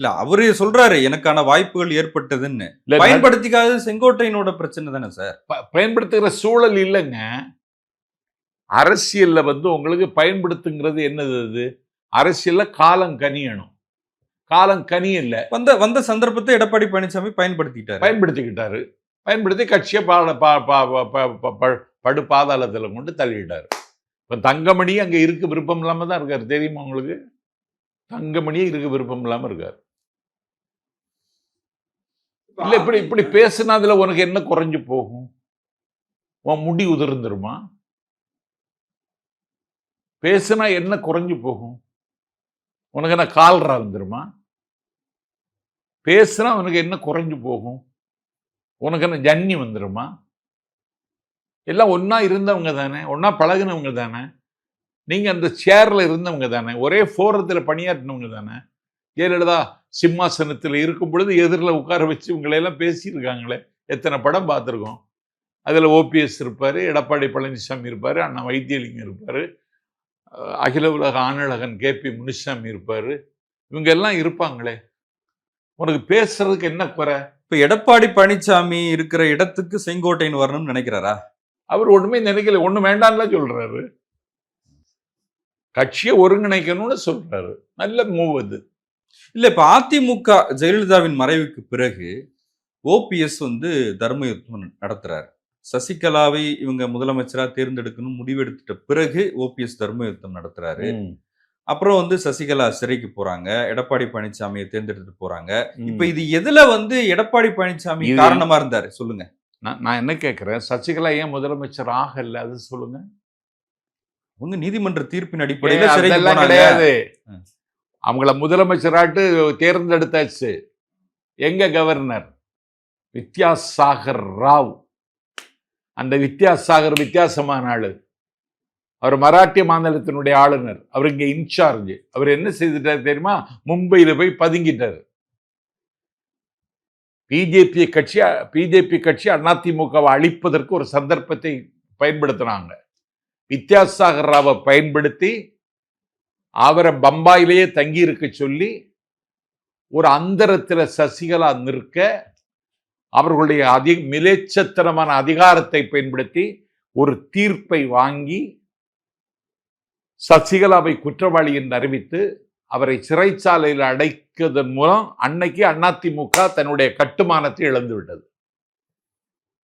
இல்ல அவரு சொல்றாரு எனக்கான வாய்ப்புகள் ஏற்பட்டதுன்னு. பயன்படுத்திக்காத செங்கோட்டையனோட பிரச்சனை தானே சார்? பயன்படுத்துகிற சூழல் இல்லைங்க. அரசியல்ல வந்து உங்களுக்கு பயன்படுத்துங்கிறது என்னது அது? அரசியல்ல காலம் கனியணும். காலம் கனியல்ல. வந்த வந்த சந்தர்ப்பத்தை எடப்பாடி பழனிசாமி பயன்படுத்திட்டாரு பயன்படுத்திக்கிட்டாரு. பயன்படுத்தி கட்சியை படு பாதாளத்தில் கொண்டு தள்ளிட்டாரு. இப்போ தங்கமணி அங்கே இருக்க விருப்பம் இல்லாமல் தான் இருக்காரு. தெரியுமா உங்களுக்கு? தங்கமணியே இருக்க விருப்பம் இல்லாமல் இருக்காரு. இல்லை இப்படி இப்படி பேசுனதுல உனக்கு என்ன குறைஞ்சு போகும்? உன் முடி உதிர்ந்துருமா? பேசுனா என்ன குறைஞ்சு போகும்? உனக்கு என்ன கால்ரா வந்துருமா பேசுனா உனக்கு என்ன குறைஞ்சு போகும்? உனக்கு என்ன ஜன்னி வந்துருமா? எல்லாம் ஒன்றா இருந்தவங்க தானே ஒன்றா பழகுனவங்க தானே. நீங்கள் அந்த சேர்ல இருந்தவங்க தானே ஒரே ஃபோரத்தில் பணியாற்றினவங்க தானே. ஜெயலலிதா சிம்மாசனத்தில் இருக்கும் பொழுது எதிரில் உட்கார வச்சு இவங்களையெல்லாம் பேசியிருக்காங்களே. எத்தனை படம் பார்த்துருக்கோம். அதில் ஓபிஎஸ் இருப்பார் எடப்பாடி பழனிசாமி இருப்பார் அண்ணா வைத்தியலிங்கம் இருப்பார் அகில உலக ஆணழகன் கே பி முனுசாமி இருப்பார். இவங்க எல்லாம் இருப்பாங்களே. உனக்கு பேசுறதுக்கு என்ன குறை? இப்ப எடப்பாடி பழனிசாமி இருக்கிற இடத்துக்கு செங்கோட்டையன் வரணும்னு நினைக்கிறாரா? அவர் ஒண்ணுமே நினைக்கல. ஒண்ணு வேண்டாம்ல சொல்றாரு. கட்சியை ஒருங்கிணைக்கணும்னு சொல்றாரு. நல்ல மூவ் அது. இல்ல இப்ப அதிமுக ஜெயலலிதாவின் மறைவுக்கு பிறகு ஓபிஎஸ் வந்து தர்ம யுத்தம் நடத்துறாரு. சசிகலாவை இவங்க முதலமைச்சரா தேர்ந்தெடுக்கணும் முடிவெடுத்துட்ட பிறகு ஓபிஎஸ் தர்ம யுத்தம் நடத்துறாரு. அப்புறம் வந்து சசிகலா சிறைக்கு போறாங்க எடப்பாடி பழனிசாமியை தேர்ந்தெடுத்து போறாங்க. இப்ப இது எதுல வந்து எடப்பாடி பழனிசாமி காரணமா இருந்தாரு? சொல்லுங்க. நான் நான் என்ன கேட்கிறேன் சசிகலா ஏன் முதலமைச்சர் ஆகல? அது சொல்லுங்க. அவங்க நீதிமன்ற தீர்ப்பின் அடிப்படையில கிடையாது. அவங்கள முதலமைச்சராட்டு தேர்ந்தெடுத்தாச்சு. எங்க கவர்னர்? வித்யாசாகர் ராவ். அந்த வித்யாசாகர் வித்தியாசமான ஆளு. அவர் மராட்டிய மாநிலத்தினுடைய ஆளுநர். அவர் இங்க இன்சார்ஜ் அவர் என்ன செய்துட்டார் தெரியுமா? மும்பையில போய் பதுங்கிட்டார். பிஜேபி கட்சி பிஜேபி கட்சி அதிமுகவை அழிப்பதற்கு ஒரு சந்தர்ப்பத்தை பயன்படுத்தினாங்க. வித்யாசாகர் ராவை பயன்படுத்தி அவரை பம்பாயிலேயே தங்கி இருக்க சொல்லி ஒரு அந்தரத்தில் சசிகலா நிற்க அவர்களுடைய அதி மிலேச்சத்தனமான அதிகாரத்தை பயன்படுத்தி ஒரு தீர்ப்பை வாங்கி சசிகலாவை குற்றவாளி என்று அறிவித்து அவரை சிறைச்சாலையில் அடைக்கதன் மூலம் அன்னைக்கு அதிமுக தன்னுடைய கட்டுமானத்தை இழந்து விட்டது